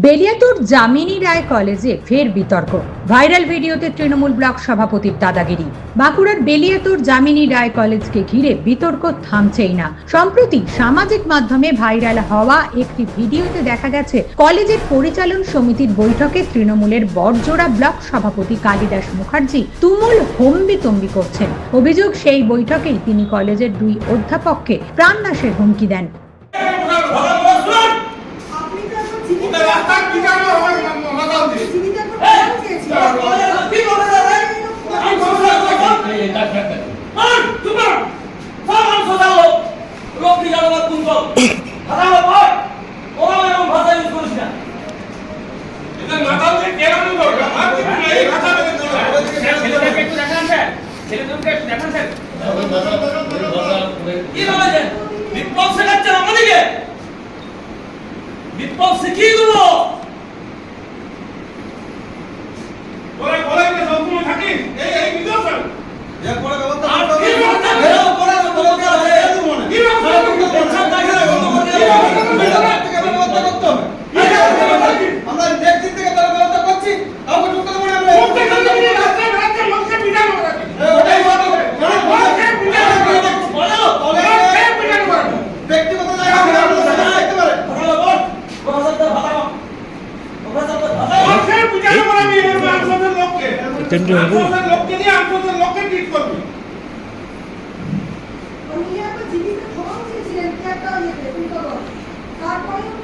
বেলিয়াতুর জামিনী রায় কলেজে ফের বিতর্ক। ভাইরাল ভিডিওতে তৃণমূল ব্লক সভাপতির দাদাগিরি বাঁকুড়ার বেলিয়াতুর জামিনী রায় কলেজকে ঘিরে বিতর্ক থামছেই না। সম্প্রতি সামাজিক মাধ্যমে ভাইরাল হওয়া একটি ভিডিওতে দেখা গেছে, কলেজের পরিচালন সমিতির বৈঠকে তৃণমূলের বড়জোড়া ব্লক সভাপতি কালিদাস মুখার্জি তুমুল হম্বিতম্বি করছেন। অভিযোগ সেই বৈঠকেই তিনি কলেজের দুই অধ্যাপককে প্রাণনাশের হুমকি দেন আপনি তো এখন জীবিত ওদের রাস্তায় কি কারণে আমার মা- মাথা দিয়ে? জীবিত এখন কোথাও চেয়েছিলেন। এদের মাথা দিয়ে কেরানো দরকার। আর কিছু না, এই ভাষা বেঁধে দেওয়া দরকার। বিপ্লব শিখিয়ে দেবো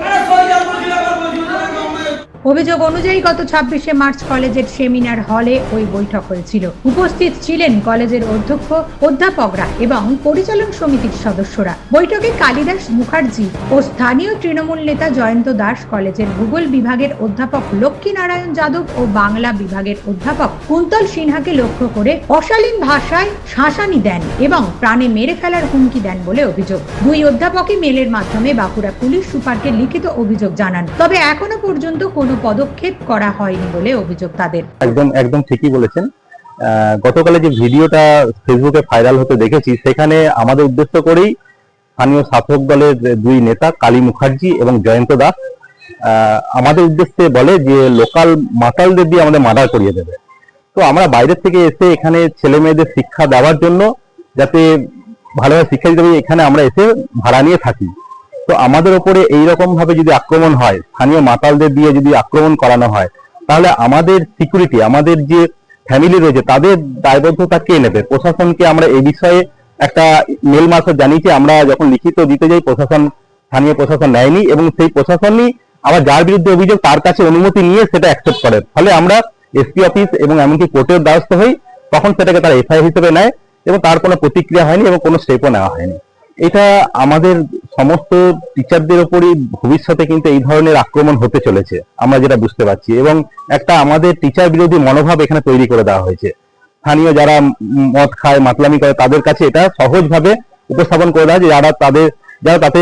তারপরেও কি কারণে আপনারা কেন অভিযোগ অনুযায়ী, গত ছাব্বিশে মার্চ কলেজের সেমিনার হলে ওই বৈঠক হয়েছিল। উপস্থিত ছিলেন কলেজের অধ্যক্ষ, অধ্যাপকরা এবং পরিচালন সমিতির সদস্যরা। বৈঠকে কালিদাস মুখার্জি ও স্থানীয় তৃণমূল নেতা জয়ন্ত দাস, কলেজের ভূগোল বিভাগের অধ্যাপক লক্ষ্মীনারায়ণ যাদব ও বাংলা বিভাগের অধ্যাপক কুন্তল সিনহাকে লক্ষ্য করে অশালীন ভাষায় শাসানি দেন এবং প্রাণে মেরে ফেলার হুমকি দেন বলে অভিযোগ। দুই অধ্যাপকই মেলের মাধ্যমে বাঁকুড়া পুলিশ সুপারকে লিখিত অভিযোগ জানান। তবে এখনও পর্যন্ত কোনো পদক্ষেপ করা হয়নি বলে অভিযোগ তাদের। একদম একদম ঠিকই বলেছেন। গতকালে যে ভিডিওটা ফেসবুকে ভাইরাল হতে দেখেছি, সেখানে আমাদের উদ্দেশ্য করেই স্থানীয় শাসক দলের দুই নেতা, কালী মুখার্জি এবং জয়ন্ত দাস আমাদের উদ্দেশ্যে বলে যে লোকাল মাতালদের দিয়ে আমাদের মার্ডার করিয়ে দেবে। তো আমরা বাইরে থেকে এসে এখানে ছেলে মেয়েদের শিক্ষা দেওয়ার জন্য যাতে ভালোভাবে শিক্ষা দিতে এখানে আমরা এসে ভাড়া নিয়ে থাকি। তো আমাদের ওপরে এইরকম ভাবে যদি আক্রমণ হয়, স্থানীয় মাতালদের দিয়ে যদি আক্রমণ করানো হয়, তাহলে আমাদের সিকিউরিটি আমাদের যে ফ্যামিলি রয়েছে, তাদের দায়বদ্ধতা কে নেবে? প্রশাসনকে আমরা এই বিষয়ে একটা মেল মারফত জানিয়েছি, আমরা যখন লিখিত দিতে যাই, প্রশাসন, স্থানীয় প্রশাসন নেয়নি এবং সেই প্রশাসনই আবার যার বিরুদ্ধে অভিযোগ, তার কাছে অনুমতি নিয়ে সেটা অ্যাকসেপ্ট করে। ফলে আমরা এসপি অফিস এবং এমনকি কোর্টের দ্বারস্থ হই, তখন সেটাকে তারা এফআইআর হিসেবে নেয় এবং তার কোনো প্রতিক্রিয়া হয়নি এবং কোনো স্টেপও নেওয়া হয়নি। এটা আমাদের সমস্ত টিচারদের উপরই ভবিষ্যতে কিন্তু এই ধরনের আক্রমণ হতে চলেছে, আমরা যেটা বুঝতে পারছি। এবং একটা আমাদের টিচার বিরোধী মনোভাব এখানে তৈরি করে দেওয়া হয়েছে। স্থানীয় যারা মদ খায়, মাতলামি করে, তাদের কাছে এটা সহজভাবে উপস্থাপন করে দেওয়া যারা তাদের, যারা তাতে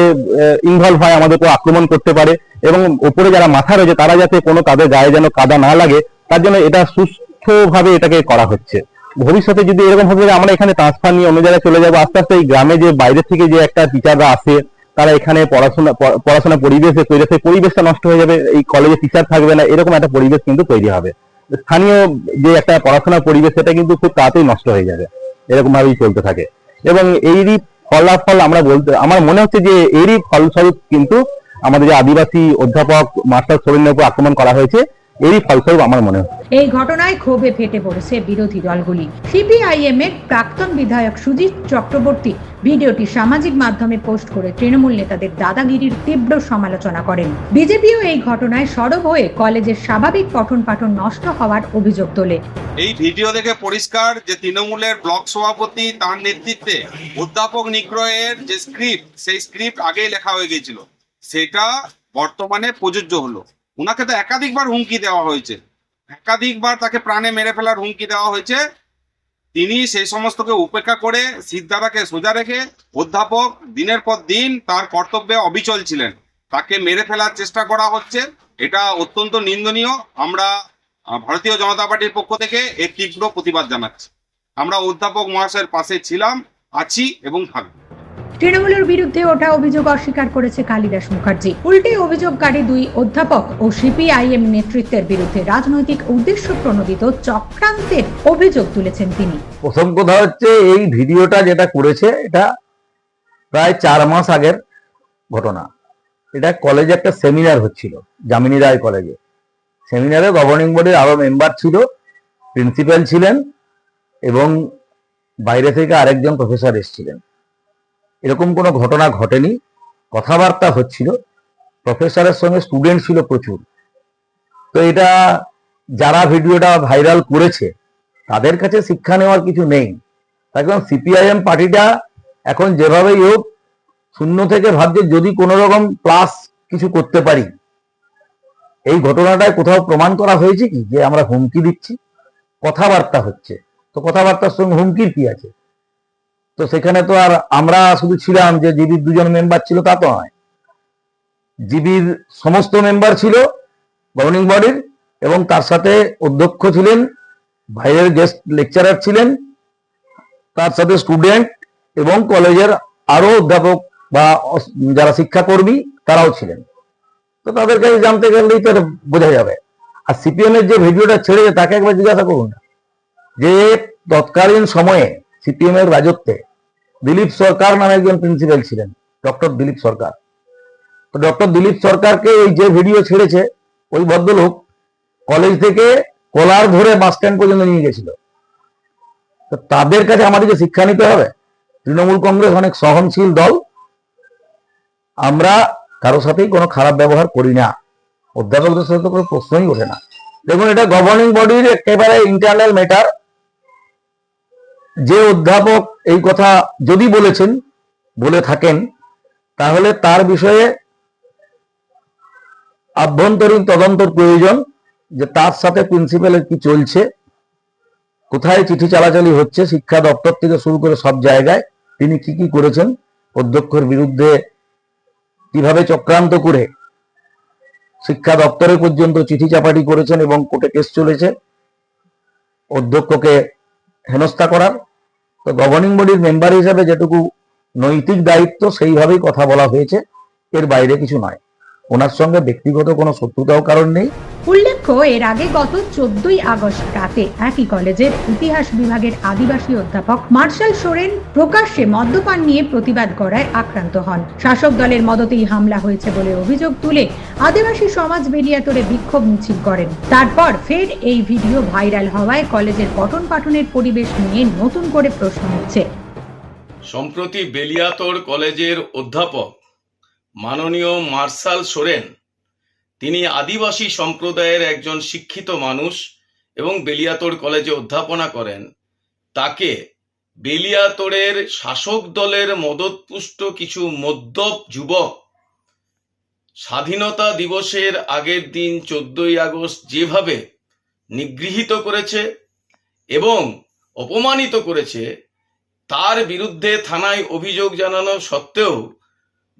ইনভলভ হয়, আমাদের উপর আক্রমণ করতে পারে। এবং উপরে যারা মাথা রয়েছে, তারা যাতে কোনো তাদের গায়ে যেন কাদা না লাগে, তার জন্য এটা সুস্থভাবে এটাকে করা হচ্ছে। ভবিষ্যতে যদি এরকম হবে আমরা এখানে ট্রান্সফার নিয়ে অন্য জায়গায় চলে যাব, আস্তে আস্তে এই গ্রামে যে বাইরে থেকে যে একটা টিচাররা আসে তারা এখানে পড়াশোনা পড়াশোনা পরিবেশে তৈরি সেই পরিবেশটা নষ্ট হয়ে যাবে, এই কলেজে টিচার থাকবে না, এরকম একটা পরিবেশ কিন্তু তৈরি হবে। স্থানীয় যে একটা পড়াশোনার পরিবেশ, সেটা কিন্তু খুব তাড়াতাড়ি নষ্ট হয়ে যাবে, এরকম ভাবেই চলতে থাকে। এবং এরই ফলাফল আমরা বলতে, আমার মনে হচ্ছে যে এরই ফলস্বরূপ কিন্তু আমাদের যে আদিবাসী অধ্যাপক, মাস্টার সোরেনের আক্রমণ করা হয়েছে এরই ফলস্বরূপ আমার মনে হচ্ছে এই ঘটনায় ক্ষোভে ফেটে পড়েছে বিরোধী দলগুলি। সিপিআইএম এর প্রাক্তন বিধায়ক সুজিত চক্রবর্তী ভিডিওটি সামাজিক মাধ্যমে পোস্ট করে তৃণমূল নেতাদের দাদাগিরির তীব্র সমালোচনা করেন। বিজেপিও এই ঘটনায় সরব হয়ে কলেজের স্বাভাবিক পঠন পাঠন নষ্ট হওয়ার অভিযোগ তোলে। এই ভিডিও দেখে পরিষ্কার যে তৃণমূলের ব্লক সভাপতি তার নেতৃত্বে অধ্যাপক নিগ্রহের যে স্ক্রিপ্ট সেই স্ক্রিপ্ট আগেই লেখা হয়ে গিয়েছিল। সেটা বর্তমানে প্রযোজ্য হলো। ওনাকে তো একাধিকবার হুমকি দেওয়া হয়েছে। একাধিকবার তাকে প্রাণে মেরে ফেলার হুমকি দেওয়া হয়েছে। তিনি সেই সমস্তকে উপেক্ষা করে সিদ্ধারাকে সোজা রেখে অধ্যাপক দিনের পর দিন তার কর্তব্যে অবিচল ছিলেন। তাকে মেরে ফেলার চেষ্টা করা হচ্ছে। এটা অত্যন্ত নিন্দনীয়। আমরা ভারতীয় জনতা পার্টির পক্ষ থেকে এর তীব্র প্রতিবাদ জানাচ্ছি। আমরা অধ্যাপক মহাশয়ের পাশে ছিলাম, আছি এবং থাকব। তৃণমূলের বিরুদ্ধে ওঠা অভিযোগ অস্বীকার করেছে কালিদাস মুখার্জি। উল্টে অভিযোগকারী দুই অধ্যাপক ও সিপিআইএম নেতৃত্বের বিরুদ্ধে রাজনৈতিক উদ্দেশ্য প্রণোদিত চক্রান্তের অভিযোগ তুলেছেন তিনি। প্রথম কথা হচ্ছে এই ভিডিওটা যেটা করেছে, এটা প্রায় চার মাস আগের ঘটনা। এটা কলেজে একটা সেমিনার হচ্ছিল, যামিনী রায় কলেজে সেমিনারে গভর্নিং বোর্ডের আরও মেম্বার ছিল প্রিন্সিপাল ছিলেন এবং বাইরে থেকে আরেকজন প্রফেসর এসেছিলেন। এরকম কোনো ঘটনা ঘটেনি। কথাবার্তা হচ্ছিল। প্রফেসরের সঙ্গে স্টুডেন্ট ছিল প্রচুর। তো এটা যারা ভিডিওটা ভাইরাল করেছে, তাদের কাছে শিক্ষা নেওয়ার কিছু নেই। একদম সিপিআইএম পার্টিটা এখন যেভাবেই হোক, শূন্য থেকে ভাবছে যদি কোনো রকম প্লাস কিছু করতে পারি। এই ঘটনাটায় কোথাও প্রমাণ করা হয়েছে কি? যে আমরা হুমকি দিচ্ছি। কথাবার্তা হচ্ছে। তো কথাবার্তার সঙ্গে হুমকির কি আছে? তো সেখানে তো আর আমরা শুধু ছিলাম যে জিবির দুজন মেম্বার ছিল তা তো নয়। জিবির সমস্ত মেম্বার ছিল গভর্নিং বডির এবং তার সাথে অধ্যক্ষ ছিলেন বাইরের গেস্ট লেকচারার ছিলেন, তার সাথে স্টুডেন্ট এবং কলেজের আরও অধ্যাপক বা যারা শিক্ষাকর্মী তারাও ছিলেন। তো তাদের কাছে জানতে গেলেই তো বোঝা যাবে। আর সিপিএম এর যে ভিডিওটা ছেড়েছে তাকে একবার জিজ্ঞাসা করুন যে তৎকালীন সময়ে সিপিএম এর রাজত্বে দিলীপ সরকার নামে একজন প্রিন্সিপাল ছিলেন ডক্টর দিলীপ সরকার। তো ডক্টর দিলীপ সরকারকে এই যে ভিডিও ছেড়েছে, ওই ভদ্রলোক কলেজ থেকে কলার ধরে বাস স্ট্যান্ড পর্যন্ত নিয়ে গেছিল। তো তাদের কাছে আমাদেরকে শিক্ষা নিতে হবে। তৃণমূল কংগ্রেস অনেক সহনশীল দল। আমরা কারোর সাথেই কোনো খারাপ ব্যবহার করি না। অধ্যাপকদের সাথে তো কোনো প্রশ্নই ওঠে না। দেখুন, এটা গভর্নিং বডির একেবারে ইন্টারনাল ম্যাটার যে অধ্যাপক এই কথা যদি বলেছেন, বলে থাকেন, তাহলে তার বিষয়ে আভ্যন্তরীণ তদন্তর প্রয়োজন যে তার সাথে প্রিন্সিপালের কি চলছে, কোথায় চিঠি চালাচালি হচ্ছে, শিক্ষা দপ্তর থেকে শুরু করে সব জায়গায় তিনি কি কি করেছেন, অধ্যক্ষের বিরুদ্ধে কীভাবে চক্রান্ত করে শিক্ষা দপ্তরে পর্যন্ত চিঠি চাপাটি করেছেন এবং কোর্টে কেস চলেছে, অধ্যক্ষকে হেনস্থা করার তো গভর্নিং বডির মেম্বার হিসেবে যেটুকু নৈতিক দায়িত্ব, সেইভাবেই কথা বলা হয়েছে। এর বাইরে কিছু নয়। ওনার সঙ্গে ব্যক্তিগত কোনো শত্রুতাও কারণ নেই। উল্লেখ্য এর আগে গত চোদ্দই আগস্ট রাতে একই কলেজের ইতিহাস বিভাগের আদিবাসী অধ্যাপক মার্শাল সোরেন প্রকাশ্যে মদ্যপান নিয়ে প্রতিবাদ করায় আক্রান্ত হন। শাসক দলের মদতেই হামলা হয়েছে বলে অভিযোগ তুলে আদিবাসী সমাজ বেলিয়াতরে বিক্ষোভ মিছিল করেন। তারপর ফের এই ভিডিও ভাইরাল হওয়ায় কলেজের পঠন পাঠনের পরিবেশ নিয়ে নতুন করে প্রশ্ন উঠছে। সম্প্রতি বেলিয়াতর কলেজের অধ্যাপক মাননীয় মার্শাল সোরেন তিনি আদিবাসী সম্প্রদায়ের একজন শিক্ষিত মানুষ এবং বেলিয়াতোর কলেজে অধ্যাপনা করেন। তাকে বেলিয়াতোরের শাসক দলের মদতপুষ্ট কিছু মদ্যপ যুবক স্বাধীনতা দিবসের আগের দিন চোদ্দই আগস্ট যেভাবে নিগৃহীত করেছে এবং অপমানিত করেছে, তার বিরুদ্ধে থানায় অভিযোগ জানানো সত্ত্বেও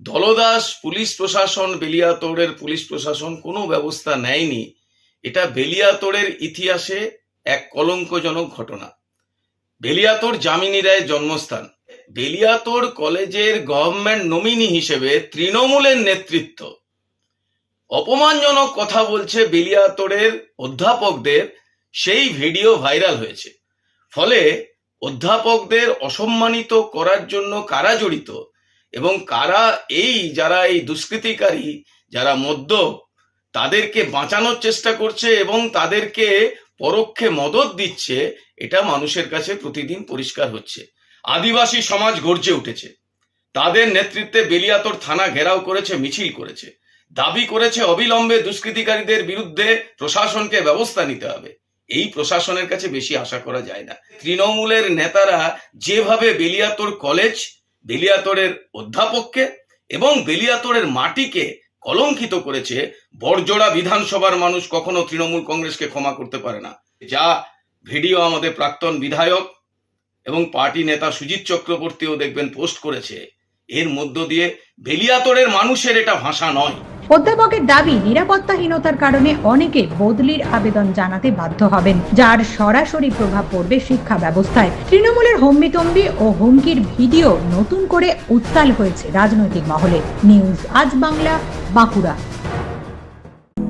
দলদাস পুলিশ প্রশাসন বেলিয়াতোড়ের পুলিশ প্রশাসন কোনো ব্যবস্থা নেয়নি। এটা বেলিয়াতোড়ের ইতিহাসে এক কলঙ্কজনক ঘটনা। বেলিয়াতোড় জামিনী রায়ের জন্মস্থান। বেলিয়াতোড় কলেজের গভর্নমেন্ট নমিনি হিসেবে তৃণমূলের নেতৃত্ব। অপমানজনক কথা বলছে বেলিয়াতোড়ের অধ্যাপকদের, সেই ভিডিও ভাইরাল হয়েছে। ফলে অধ্যাপকদের অসম্মানিত করার জন্য কারা জড়িত? এবং কারা এই যারা এই দুষ্কৃতিকারী, যারা মদ্য, তাদেরকে বাঁচানোর চেষ্টা করছে এবং তাদেরকে পরোক্ষে মদত দিচ্ছে, এটা মানুষের কাছে প্রতিদিন পরিষ্কার হচ্ছে। আদিবাসী সমাজ গর্জে উঠেছে। তাদের নেতৃত্বে বেলিয়াতর থানা ঘেরাও করেছে, মিছিল করেছে। দাবি করেছে, অবিলম্বে দুষ্কৃতিকারীদের বিরুদ্ধে প্রশাসনকে ব্যবস্থা নিতে হবে। এই প্রশাসনের কাছে বেশি আশা করা যায় না। তৃণমূলের নেতারা যেভাবে বেলিয়াতোর কলেজ বেলিয়াতোরের অধ্যাপককে এবং বেলিয়াতরের মাটিকে কলঙ্কিত করেছে বড়জোড়া বিধানসভার মানুষ কখনো তৃণমূল কংগ্রেসকে ক্ষমা করতে পারে না। যা ভিডিও আমাদের প্রাক্তন বিধায়ক এবং পার্টি নেতা সুজিত চক্রবর্তীও দেখবেন পোস্ট করেছে। এর মধ্য দিয়ে বেলিয়াতরের মানুষের এটা ভাষা নয়। অধ্যাপকের দাবি, নিরাপত্তাহীনতার কারণে অনেকে বদলির আবেদন জানাতে বাধ্য হবেন, যার সরাসরি প্রভাব পড়বে শিক্ষা ব্যবস্থায়। তৃণমূলের হম্বিতম্বি ও হুমকির ভিডিও নতুন করে উত্তাল হয়েছে রাজনৈতিক মহলে। নিউজ আজ বাংলা, বাঁকুড়া।